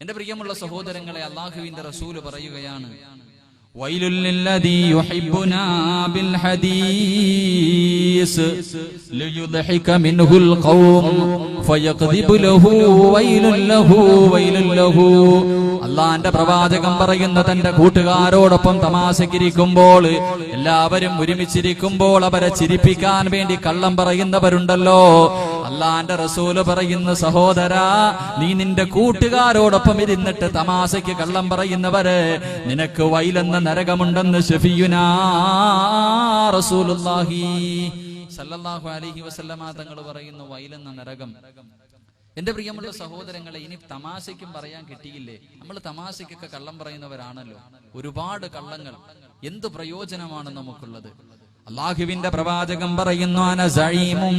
എന്റെ പ്രിയമുള്ള സഹോദരങ്ങളെ അള്ളാഹുവിന്റെ റസൂൽ പറയുകയാണ് അള്ളാന്റെ പ്രവാചകം പറയുന്ന തന്റെ കൂട്ടുകാരോടൊപ്പം തമാശക്കിരിക്കുമ്പോൾ എല്ലാവരും ഒരുമിച്ചിരിക്കുമ്പോൾ അവരെ ചിരിപ്പിക്കാൻ വേണ്ടി കള്ളം പറയുന്നവരുണ്ടല്ലോ. അള്ളാന്റെ റസൂൽ പറയുന്ന സഹോദരാ നീ നിന്റെ കൂട്ടുകാരോടൊപ്പം ഇരുന്നിട്ട് തമാശയ്ക്ക് കള്ളം പറയുന്നവര് നിനക്ക് വൈലെന്ന നരകമുണ്ടെന്ന് സല്ലല്ലാഹു അലൈഹി വസല്ലമ തങ്ങൾ പറയുന്നു വൈലെന്ന നരകം. എന്റെ പ്രിയമുള്ള സഹോദരങ്ങളെ ഇനി തമാശയ്ക്കും പറയാൻ കിട്ടിയില്ലേ? നമ്മൾ തമാശയ്ക്കൊക്കെ കള്ളം പറയുന്നവരാണല്ലോ. ഒരുപാട് കള്ളങ്ങൾ. എന്ത് പ്രയോജനമാണ് നമുക്കുള്ളത്? അള്ളാഹുവിന്റെ പ്രവാചകം പറയുന്നു അനസഴീമും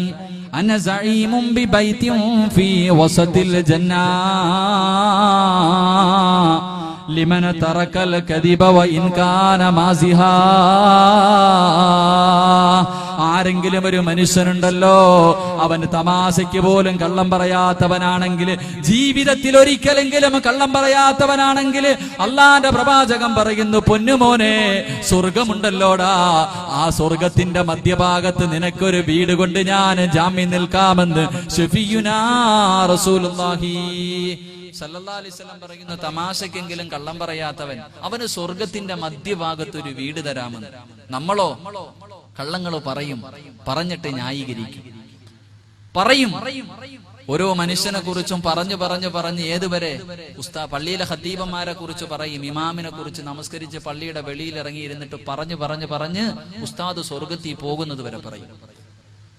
അനസഴീമും ബി ബൈത്യം ഫീ വസതിൽ ജന്നാ ലിമൻ ترك الكذب وإن كان മാസിഹാ ആരെങ്കിലും ഒരു മനുഷ്യനുണ്ടല്ലോ അവൻ തമാശയ്ക്ക് പോലും കള്ളം പറയാത്തവനാണെങ്കിൽ ജീവിതത്തിൽ ഒരിക്കലെങ്കിലും കള്ളം പറയാത്തവനാണെങ്കിൽ അള്ളാന്റെ പ്രവാചകം പറയുന്നു പൊന്നുമോനെ സ്വർഗമുണ്ടല്ലോടാ. ആ സ്വർഗത്തിന്റെ മധ്യഭാഗത്ത് നിനക്കൊരു വീട് കൊണ്ട് ഞാൻ ജാമ്യം നിൽക്കാമെന്ന് ഷഫിയുനാ റസൂലുള്ളാഹി വസല്ലം പറയുന്ന തമാശക്കെങ്കിലും കള്ളം പറയാത്തവൻ അവന് സ്വർഗത്തിന്റെ മധ്യഭാഗത്ത് ഒരു വീട് തരാമെന്ന്. നമ്മളോ? കള്ളങ്ങളോ പറയും. പറഞ്ഞിട്ട് ന്യായീകരിക്കും. പറയും. ഓരോ മനുഷ്യനെ കുറിച്ചും പറഞ്ഞു പറഞ്ഞു പറഞ്ഞ് ഏതുവരെ ഉസ്താ പള്ളിയിലെ ഹത്തീബന്മാരെ കുറിച്ച് പറയും. ഇമാമിനെ കുറിച്ച് നമസ്കരിച്ച് പള്ളിയുടെ വെളിയിൽ ഇറങ്ങിയിരുന്നിട്ട് പറഞ്ഞു പറഞ്ഞു പറഞ്ഞ് ഉസ്താദ് സ്വർഗത്തിൽ പോകുന്നത് വരെ പറയും.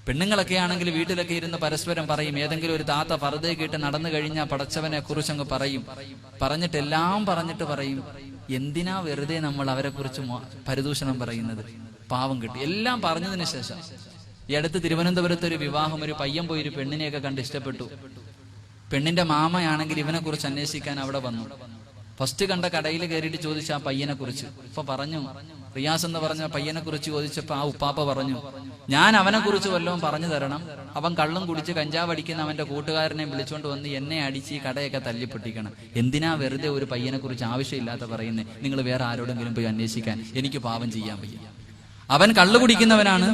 പെണ്ണുങ്ങളൊക്കെ ആണെങ്കിൽ വീട്ടിലൊക്കെ ഇരുന്ന് പരസ്പരം പറയും. ഏതെങ്കിലും ഒരു താത്ത പറതേ കേട്ട് നടന്നു കഴിഞ്ഞാൽ പടച്ചവനെ കുറിച്ച് അങ്ങ് പറയും. പറഞ്ഞിട്ട് എല്ലാം പറഞ്ഞിട്ട് പറയും. എന്തിനാ വെറുതെ നമ്മൾ അവരെ കുറിച്ച് പരിദൂഷണം പറയുന്നത്? പാവം കിട്ടി. എല്ലാം പറഞ്ഞതിന് ശേഷം. ഈ അടുത്ത് തിരുവനന്തപുരത്ത് ഒരു വിവാഹം ഒരു പയ്യൻ പോയി ഒരു പെണ്ണിനെയൊക്കെ കണ്ട് ഇഷ്ടപ്പെട്ടു. പെണ്ണിന്റെ മാമയാണെങ്കിൽ ഇവനെ കുറിച്ച് അന്വേഷിക്കാൻ അവിടെ വന്നു. ഫസ്റ്റ് കണ്ട കടയിൽ കയറിയിട്ട് ചോദിച്ചു ആ പയ്യനെ കുറിച്ച് ഇപ്പൊ പറഞ്ഞു. റിയാസ് എന്ന് പറഞ്ഞ പയ്യനെ കുറിച്ച് ചോദിച്ചപ്പോ ആ ഉപ്പാപ്പ പറഞ്ഞു ഞാൻ അവനെ കുറിച്ച് വല്ലതും പറഞ്ഞു തരണം. അവൻ കള്ളും കുടിച്ച് കഞ്ചാവ് അടിക്കുന്ന അവന്റെ കൂട്ടുകാരനെ വിളിച്ചുകൊണ്ട് വന്ന് എന്നെ അടിച്ച് ഈ കടയൊക്കെ തല്ലിപ്പൊട്ടിക്കണം. എന്തിനാ വെറുതെ ഒരു പയ്യനെ കുറിച്ച് ആവശ്യമില്ലാത്ത പറയുന്നത് നിങ്ങൾ വേറെ ആരോടെങ്കിലും പോയി അന്വേഷിക്കാൻ. എനിക്ക് പാവം ചെയ്യാൻ വയ്യ. അവൻ കള്ളു കുടിക്കുന്നവനാണ്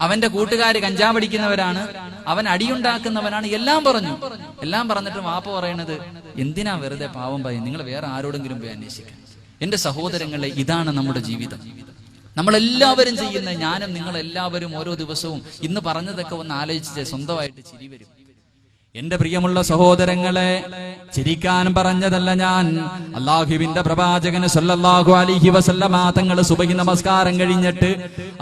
അവന്റെ കൂട്ടുകാര് കഞ്ചാവടിക്കുന്നവരാണ് അവൻ അടിയുണ്ടാക്കുന്നവനാണ്. എല്ലാം പറഞ്ഞു. എല്ലാം പറഞ്ഞിട്ട് വാപ്പ പറയണത് എന്തിനാ വെറുതെ പാവം പറയും നിങ്ങൾ വേറെ ആരോടെങ്കിലും പോയി അന്വേഷിക്കാൻ. എന്റെ സഹോദരങ്ങളെ ഇതാണ് നമ്മുടെ ജീവിതം. നമ്മളെല്ലാവരും ചെയ്യുന്ന ഞാനും നിങ്ങളെല്ലാവരും ഓരോ ദിവസവും ഇന്ന് പറഞ്ഞതൊക്കെ ഒന്ന് ആലോചിച്ച് സ്വന്തമായിട്ട് ചിരി വരും. എന്റെ പ്രിയമുള്ള സഹോദരങ്ങളെ ചിരിക്കാൻ പറഞ്ഞതല്ല ഞാൻ. അള്ളാഹുവിന്റെ പ്രവാചകന് സല്ലല്ലാഹു അലിഹി വസല്ലമ തങ്ങൾ സുബഹി നമസ്കാരം കഴിഞ്ഞിട്ട്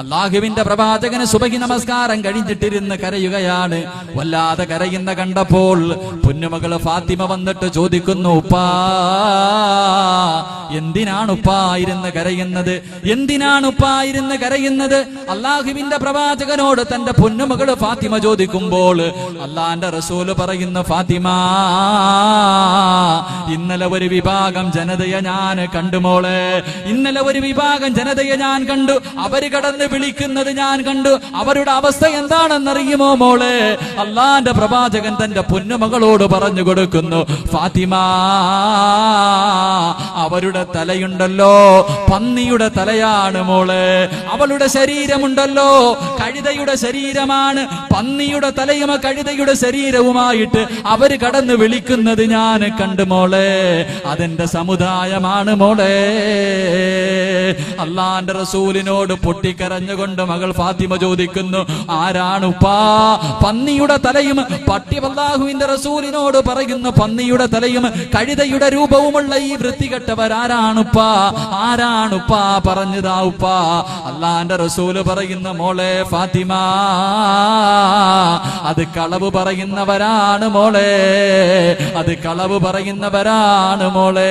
അള്ളാഹുവിന്റെ പ്രവാചകന് സുബഹി നമസ്കാരം കഴിഞ്ഞിട്ടിരുന്ന് കരയുകയാണ്. വല്ലാതെ കരയുന്ന കണ്ടപ്പോൾ പൊന്നുമകൾ ഫാത്തിമ വന്നിട്ട് ചോദിക്കുന്നു ഉപ്പാ എന്തിനാണ് ഉപ്പാ കരയുന്നത്? എന്തിനാണ് ഉപ്പാ കരയുന്നത്? അള്ളാഹുവിന്റെ പ്രവാചകനോട് തന്റെ പൊന്നുമകൾ ഫാത്തിമ ചോദിക്കുമ്പോൾ അള്ളാന്റെ റസൂൽ പറയുന്ന ഫാത്തിമ ഇന്നലെ ഒരു വിഭാഗം ജനതയെ ഞാൻ കണ്ടു മോളെ. ഇന്നലെ ഒരു വിഭാഗം ജനതയെ ഞാൻ കണ്ടു. അവർ കടന്ന് വിളിക്കുന്നത് ഞാൻ കണ്ടു. അവരുടെ അവസ്ഥ എന്താണെന്നറിയുമോ മോളെ? അള്ളാന്റെ പ്രവാചകൻ തന്റെ പൊന്നുമകളോട് പറഞ്ഞു കൊടുക്കുന്നു ഫാത്തിമ അവരുടെ തലയുണ്ടല്ലോ. പന്നിയുടെ തലയാണ് മോളെ. അവളുടെ ശരീരമുണ്ടല്ലോ. കഴുതയുടെ ശരീരമാണ്. പന്നിയുടെ തലയും കഴുതയുടെ ശരീരവുമായിട്ട് അവർ കടന്ന് വിളിക്കുന്നത് ഞാൻ കണ്ടു മോളെ. അതെന്റെ സമുദായമാണ് മോളെ. അള്ളാന്റെ റസൂലിനോട് പൊട്ടിക്കരഞ്ഞുകൊണ്ട് മകൾ ഫാത്തിമ ചോദിക്കുന്നു ആരാണ് ഉപ്പാ? പന്നിയുടെ തലയും പട്ടി അള്ളാഹുവിന്റെ റസൂലിനോട് പറയുന്നു പന്നിയുടെ തലയും കഴുതയുടെ രൂപവുമുള്ള ഈ വൃത്തികെട്ടവരാരാണുപ്പാ ആരാണുപ്പാ പറഞ്ഞതാ ഉപ്പാ. അള്ളാന്റെ റസൂൽ പറയുന്ന മോളെ ഫാത്തിമ. അത് കളവ് പറയുന്നവരാണ് മോളെ അത് കളവ് പറയുന്നവരാണ് മോളെ.